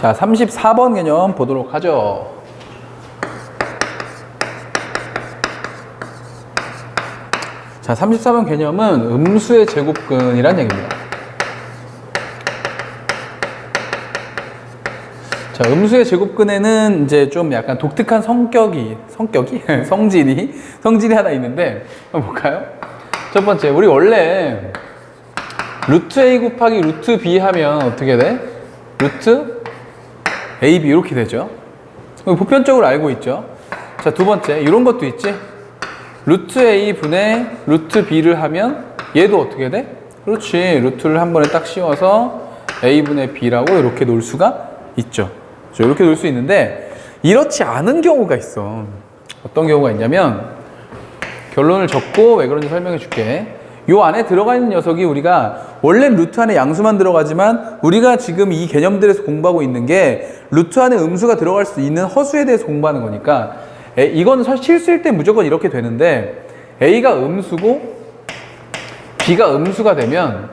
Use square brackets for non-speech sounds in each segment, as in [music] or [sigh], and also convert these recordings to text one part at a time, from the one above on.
자, 34번 개념 보도록 하죠. 자, 34번 개념은 음수의 제곱근이란 얘기입니다. 자, 음수의 제곱근에는 이제 좀 약간 독특한 성격이, 성격이? [laughs] 성질이, 성질이 하나 있는데, 한번 볼까요? 첫 번째, 우리 원래 루트 A 곱하기 루트 B 하면 어떻게 돼? 루트 AB 이렇게 되죠. 보편적으로 알고 있죠. 자, 두 번째, 이런 것도 있지? 루트 A 분의 루트 B를 하면 얘도 어떻게 돼? 그렇지. 루트를 한 번에 딱 씌워서 A 분의 B라고 이렇게 놓을 수가 있죠. 그렇죠? 이렇게 놓을 수 있는데 이렇지 않은 경우가 있어. 어떤 경우가 있냐면 결론을 적고 왜 그런지 설명해 줄게. 요 안에 들어가 있는 녀석이 우리가 원래 루트 안에 양수만 들어가지만 우리가 지금 이 개념들에서 공부하고 있는 게 루트 안에 음수가 들어갈 수 있는 허수에 대해서 공부하는 거니까 에, 이건 사실 실수일 때 무조건 이렇게 되는데 A가 음수고 B가 음수가 되면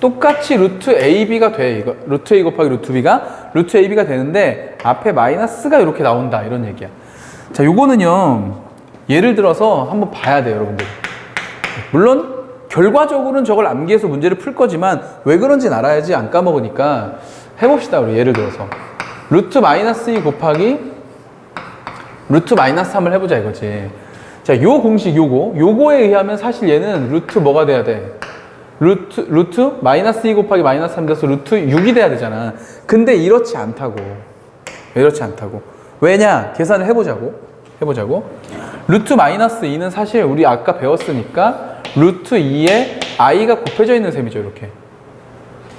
똑같이 루트 AB가 돼. 이거 루트 A 곱하기 루트 B가 루트 AB가 되는데 앞에 마이너스가 이렇게 나온다. 이런 얘기야. 자, 요거는요. 예를 들어서 한번 봐야 돼요, 여러분들. 물론 결과적으로는 저걸 암기해서 문제를 풀 거지만 왜 그런지는 알아야지 안 까먹으니까 해봅시다 우리 예를 들어서 루트 마이너스 2 곱하기 루트 마이너스 3을 해보자 이거지. 자 요 공식 요거. 요거에 의하면 사실 얘는 루트 뭐가 돼야 돼? 루트 루트 마이너스 2 곱하기 마이너스 3 돼서 루트 6이 돼야 되잖아. 근데 이렇지 않다고. 이렇지 않다고. 왜냐? 계산을 해보자고. 해보자고. 루트 마이너스 2는 사실 우리 아까 배웠으니까 루트 2에 i가 곱해져 있는 셈이죠 이렇게.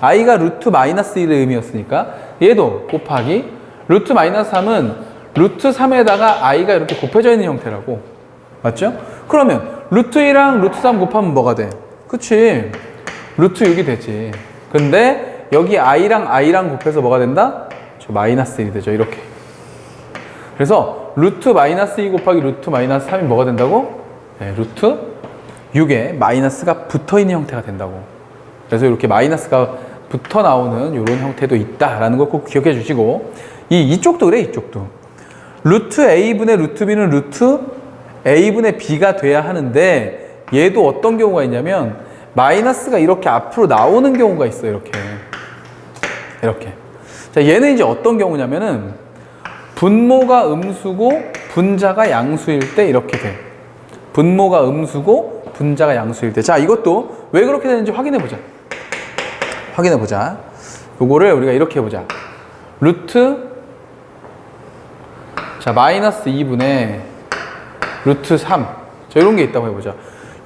i가 루트 마이너스 1의 의미였으니까 얘도 곱하기 루트 마이너스 3은 루트 3에다가 i가 이렇게 곱해져 있는 형태라고 맞죠? 그러면 루트 2랑 루트 3 곱하면 뭐가 돼? 그치 루트 6이 되지 근데 여기 i랑 i랑 곱해서 뭐가 된다? 저 마이너스 1이 되죠 이렇게 그래서 루트 마이너스 2 곱하기 루트 마이너스 3이 뭐가 된다고? 네, 루트 6에 마이너스가 붙어 있는 형태가 된다고. 그래서 이렇게 마이너스가 붙어 나오는 이런 형태도 있다라는 걸 꼭 기억해 주시고 이 이쪽도 그래 이쪽도 루트 a분의 루트 b는 루트 a분의 b가 돼야 하는데 얘도 어떤 경우가 있냐면 마이너스가 이렇게 앞으로 나오는 경우가 있어 요 이렇게 이렇게 자 얘는 이제 어떤 경우냐면은 분모가 음수고 분자가 양수일 때 이렇게 돼 분모가 음수고 분자가 양수일 때. 자, 이것도 왜 그렇게 되는지 확인해 보자. 확인해 보자. 요거를 우리가 이렇게 해 보자. 루트 자, 마이너스 2분의 루트 3. 자, 이런 게 있다고 해 보자.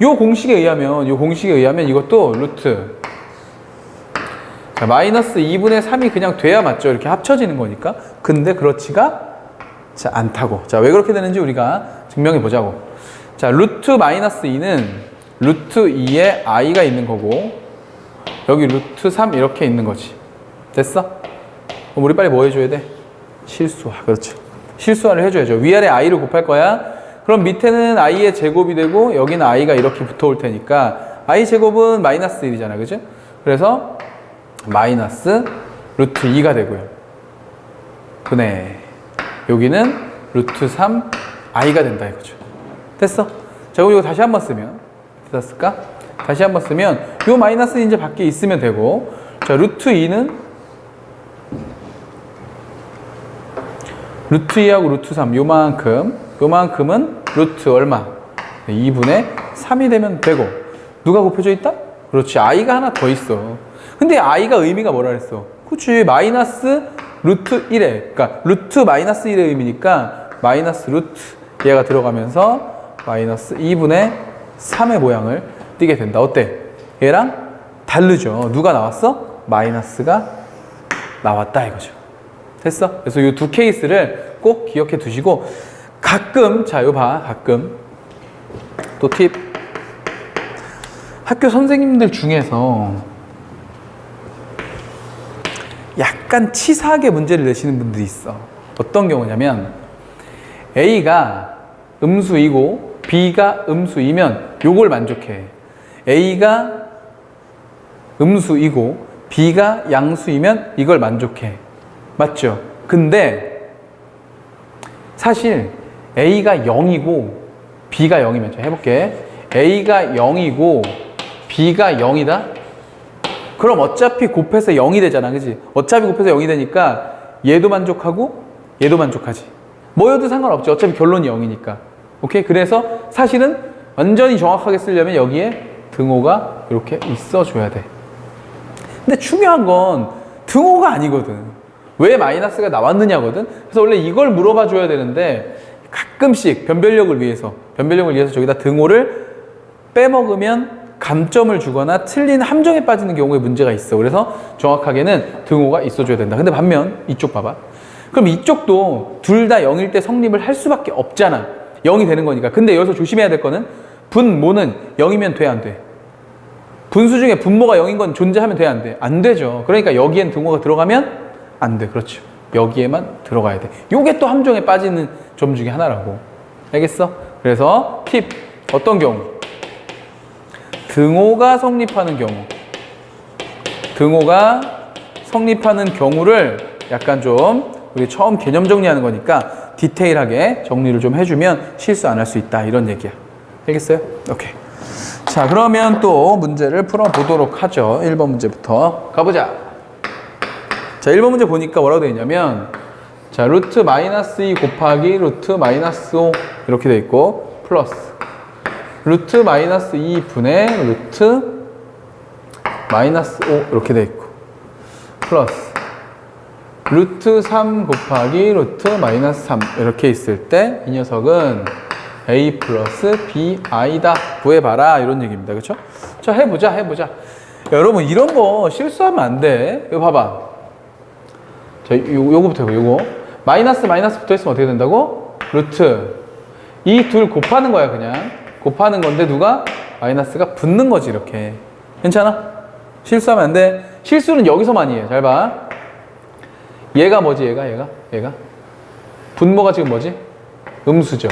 요 공식에 의하면 요 공식에 의하면 이것도 루트 자, 마이너스 2분의 3이 그냥 돼야 맞죠. 이렇게 합쳐지는 거니까. 근데 그렇지가 자, 않다고. 자, 왜 그렇게 되는지 우리가 증명해 보자고. 자, 루트 마이너스 2는 루트 2에 i가 있는 거고 여기 루트 3 이렇게 있는 거지. 됐어? 그럼 우리 빨리 뭐 해줘야 돼? 실수화. 그렇지. 실수화를 해줘야죠. 위아래 i를 곱할 거야. 그럼 밑에는 i의 제곱이 되고 여기는 i가 이렇게 붙어올 테니까 i 제곱은 마이너스 1이잖아. 그죠? 그래서 마이너스 루트 2가 되고요. 분의 여기는 루트 3 i가 된다 이거죠. 됐어? 자, 그럼 이거 다시 한번 쓰면 됐을까? 다시 한번 쓰면 요 마이너스 이제 밖에 있으면 되고 자, 루트 2는 루트 2하고 루트 3 요만큼 요만큼은 루트 얼마? 2분의 3이 되면 되고 누가 곱해져 있다? 그렇지 i가 하나 더 있어 근데 i가 의미가 뭐라 그랬어? 그렇지 마이너스 루트 1에 그러니까 루트 마이너스 1의 의미니까 마이너스 루트 얘가 들어가면서 마이너스 2분의 3의 모양을 띠게 된다. 어때? 얘랑 다르죠. 누가 나왔어? 마이너스가 나왔다 이거죠. 됐어? 그래서 이 두 케이스를 꼭 기억해 두시고 가끔 자, 요 봐. 가끔 또 팁. 학교 선생님들 중에서 약간 치사하게 문제를 내시는 분들이 있어. 어떤 경우냐면 A가 음수이고 B가 음수이면 요걸 만족해. A가 음수이고 B가 양수이면 이걸 만족해. 맞죠? 근데 사실 A가 0이고 B가 0이면 자 해볼게. A가 0이고 B가 0이다? 그럼 어차피 곱해서 0이 되잖아. 그지? 어차피 곱해서 0이 되니까 얘도 만족하고 얘도 만족하지. 뭐여도 상관없지. 어차피 결론이 0이니까. 오케이? 그래서 사실은 완전히 정확하게 쓰려면 여기에 등호가 이렇게 있어줘야 돼. 근데 중요한 건 등호가 아니거든. 왜 마이너스가 나왔느냐거든. 그래서 원래 이걸 물어봐 줘야 되는데 가끔씩 변별력을 위해서 변별력을 위해서 저기다 등호를 빼먹으면 감점을 주거나 틀린 함정에 빠지는 경우에 문제가 있어. 그래서 정확하게는 등호가 있어줘야 된다. 근데 반면 이쪽 봐봐. 그럼 이쪽도 둘 다 0일 때 성립을 할 수밖에 없잖아. 0이 되는 거니까. 근데 여기서 조심해야 될 거는 분모는 0이면 돼, 안 돼? 분수 중에 분모가 0인 건 존재하면 돼, 안 돼? 안 되죠. 그러니까 여기엔 등호가 들어가면 안 돼. 그렇죠. 여기에만 들어가야 돼. 요게 또 함정에 빠지는 점 중에 하나라고. 알겠어? 그래서 팁. 어떤 경우? 등호가 성립하는 경우. 등호가 성립하는 경우를 약간 좀 우리 처음 개념 정리하는 거니까 디테일하게 정리를 좀 해주면 실수 안 할 수 있다. 이런 얘기야. 알겠어요? 오케이. 자, 그러면 또 문제를 풀어보도록 하죠. 1번 문제부터. 가보자. 자, 1번 문제 보니까 뭐라고 되어 있냐면 자, 루트 마이너스 2 곱하기 루트 마이너스 5 이렇게 돼 있고 플러스. 루트 마이너스 2 분의 루트 마이너스 5 이렇게 돼 있고 플러스. 루트 3 곱하기 루트 마이너스 3 이렇게 있을 때 이 녀석은 a 플러스 bi다. 구해봐라. 이런 얘기입니다. 그렇죠? 자 해보자 해보자. 여러분 이런 거 실수하면 안돼. 이거 봐봐. 자 요, 요거부터 해봐 요거. 마이너스 마이너스 붙어 있으면 어떻게 된다고? 루트. 이 둘 곱하는 거야 그냥. 곱하는 건데 누가? 마이너스가 붙는 거지 이렇게. 괜찮아? 실수하면 안돼. 실수는 여기서 많이 해. 잘봐. 얘가 뭐지 얘가? 얘가? 얘가? 분모가 지금 뭐지? 음수죠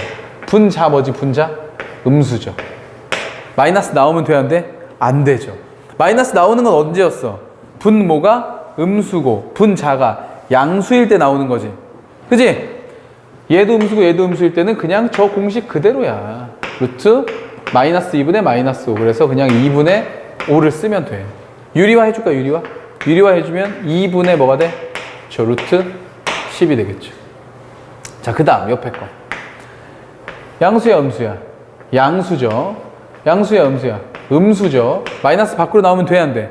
분자 뭐지 분자? 음수죠 마이너스 나오면 돼? 안 되죠 마이너스 나오는 건 언제였어? 분모가 음수고 분자가 양수일 때 나오는 거지 그지? 얘도 음수고 얘도 음수일 때는 그냥 저 공식 그대로야 루트 마이너스 2분의 마이너스 5 그래서 그냥 2분의 5를 쓰면 돼 유리화 해줄까 유리화? 유리화 해주면 2분의 뭐가 돼? 저 루트 10이 되겠죠 자 그 다음 옆에 거 양수야 음수야? 양수죠. 양수야 음수야? 음수죠. 마이너스 밖으로 나오면 돼 안 돼?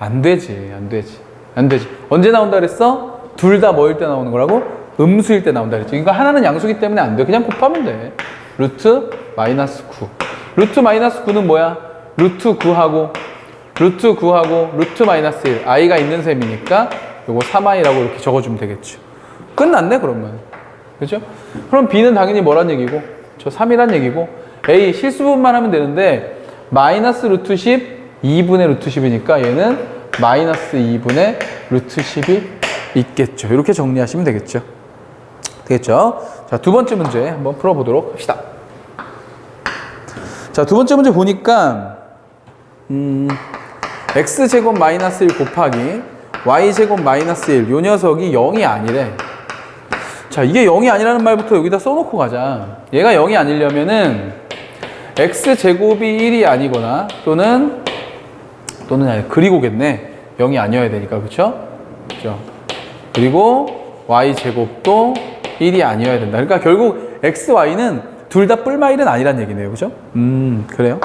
안 되지 안 되지 안 되지. 언제 나온다 그랬어? 둘 다 뭐일 때 나오는 거라고? 음수일 때 나온다 그랬지. 그러니까 하나는 양수기 때문에 안 돼. 그냥 곱하면 돼. 루트 마이너스 9 루트 마이너스 9는 뭐야? 루트 9하고 루트 9하고 루트 마이너스 1 i가 있는 셈이니까 요거 3i라고 이렇게 적어주면 되겠죠. 끝났네 그러면. 그죠? 그럼 b는 당연히 뭐란 얘기고 저 3이란 얘기고 a 실수분만 하면 되는데 마이너스 루트 10 2분의 루트 10이니까 얘는 마이너스 2분의 루트 10이 있겠죠 이렇게 정리하시면 되겠죠 되겠죠? 자, 두 번째 문제 한번 풀어보도록 합시다. 자, 두 번째 문제 보니까, 음, x제곱 마이너스 1 곱하기 y제곱 마이너스 1, 요 녀석이 0이 아니래. 자, 이게 0이 아니라는 말부터 여기다 써놓고 가자. 얘가 0이 아니려면은 x제곱이 1이 아니거나 또는, 또는 아니, 그리고겠네. 0이 아니어야 되니까, 그쵸? 그죠? 그리고 y제곱도 1이 아니어야 된다. 그러니까 결국 x, y는 둘 다 뿔마일은 아니란 얘기네요. 그죠? 음, 그래요.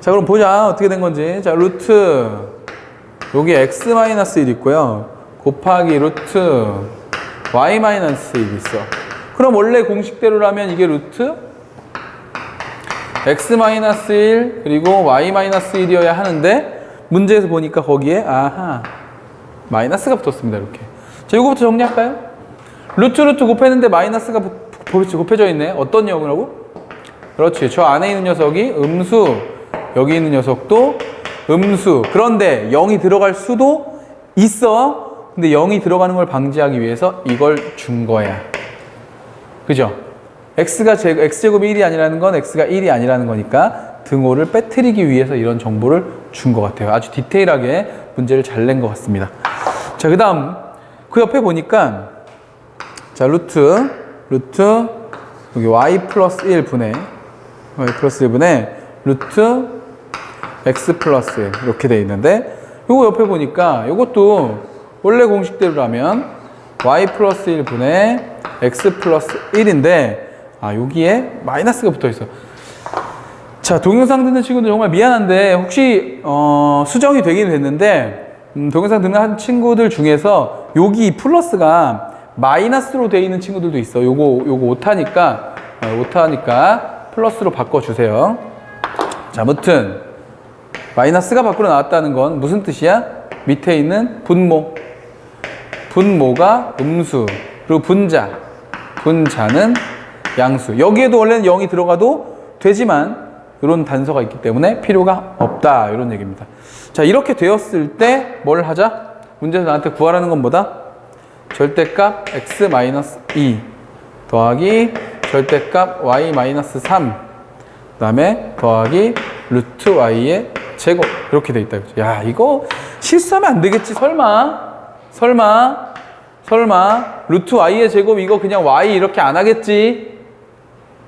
자, 그럼 보자. 어떻게 된 건지. 자, 루트. 여기 x-1 있고요. 곱하기 루트 y-1 있어. 그럼 원래 공식대로라면 이게 루트 x-1 그리고 y-1이어야 하는데 문제에서 보니까 거기에 아하 마이너스가 붙었습니다. 이렇게. 자, 이거부터 정리할까요? 루트 루트 곱했는데 마이너스가 곱해져 있네. 어떤 녀석이라고? 그렇지. 저 안에 있는 녀석이 음수, 여기 있는 녀석도 음수. 그런데 0이 들어갈 수도 있어. 근데 0이 들어가는 걸 방지하기 위해서 이걸 준 거야. 그죠? x가 제, x제곱이 1이 아니라는 건 x가 1이 아니라는 거니까 등호를 빼뜨리기 위해서 이런 정보를 준 것 같아요. 아주 디테일하게 문제를 잘 낸 것 같습니다. 자, 그 다음 그 옆에 보니까 자 루트 루트 여기 y 플러스 1분의 y 플러스 1분의 루트 x 플러스 1 이렇게 돼 있는데 요거 옆에 보니까 요것도 원래 공식대로라면 y 플러스 1분의 x 플러스 1인데 아 여기에 마이너스가 붙어 있어 자 동영상 듣는 친구들 정말 미안한데 혹시 어, 수정이 되긴 됐는데 음, 동영상 듣는 한 친구들 중에서 여기 이 플러스가 마이너스로 돼 있는 친구들도 있어 요거 요거 오타니까 어, 오타니까 플러스로 바꿔주세요 자 아무튼 마이너스가 밖으로 나왔다는 건 무슨 뜻이야? 밑에 있는 분모. 분모가 음수. 그리고 분자. 분자는 양수. 여기에도 원래는 0이 들어가도 되지만 이런 단서가 있기 때문에 필요가 없다. 이런 얘기입니다. 자, 이렇게 되었을 때 뭘 하자? 문제에서 나한테 구하라는 건 뭐다? 절대값 x-2 더하기 절대값 y-3 그 다음에 더하기 루트 y의 제곱 이렇게 돼 있다 그죠? 야 이거 실수하면 안 되겠지 설마 설마 설마 루트 y의 제곱 이거 그냥 y 이렇게 안 하겠지?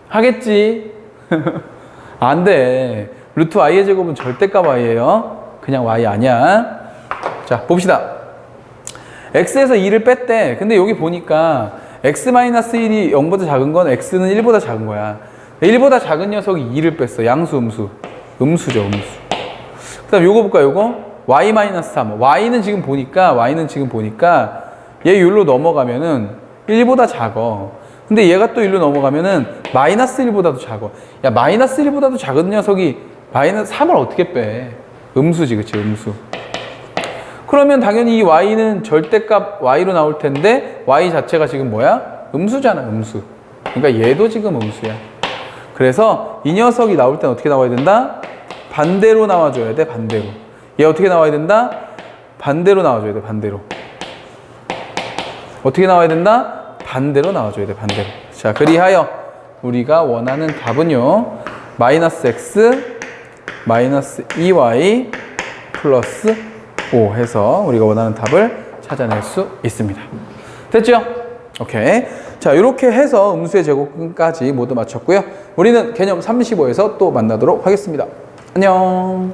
하겠지? [laughs] 안 돼. 루트 y의 제곱은 절대값 y예요. 그냥 y 아니야. 자 봅시다. X에서 2를 뺐대. 근데 여기 보니까 x-1이 0보다 작은 건 x는 1보다 작은 거야. 1보다 작은 녀석이 2를 뺐어. 양수 음수. 음수죠 음수. 그 다음 요거 볼까요 요거 y-3 y는 지금 보니까 y는 지금 보니까 얘 여기로 넘어가면은 1보다 작어. 근데 얘가 또 1로 넘어가면은 마이너스 1보다도 작어. 야 마이너스 1보다도 작은 녀석이 마이너스 3을 어떻게 빼? 음수지 그치? 음수. 그러면 당연히 이 y는 절대값 y로 나올 텐데 y 자체가 지금 뭐야? 음수잖아 음수. 그러니까 얘도 지금 음수야. 그래서 이 녀석이 나올 땐 어떻게 나와야 된다? 반대로 나와줘야 돼 반대로 얘 어떻게 나와야 된다? 반대로 나와줘야 돼 반대로. 어떻게 나와야 된다? 반대로 나와줘야 돼 반대로. 자 그리하여 우리가 원하는 답은요 마이너스 x 마이너스 2y 플러스 5 해서 우리가 원하는 답을 찾아낼 수 있습니다. 됐죠? 오케이. 자 이렇게 해서 음수의 제곱까지 모두 마쳤고요. 우리는 개념 35에서 또 만나도록 하겠습니다. 안녕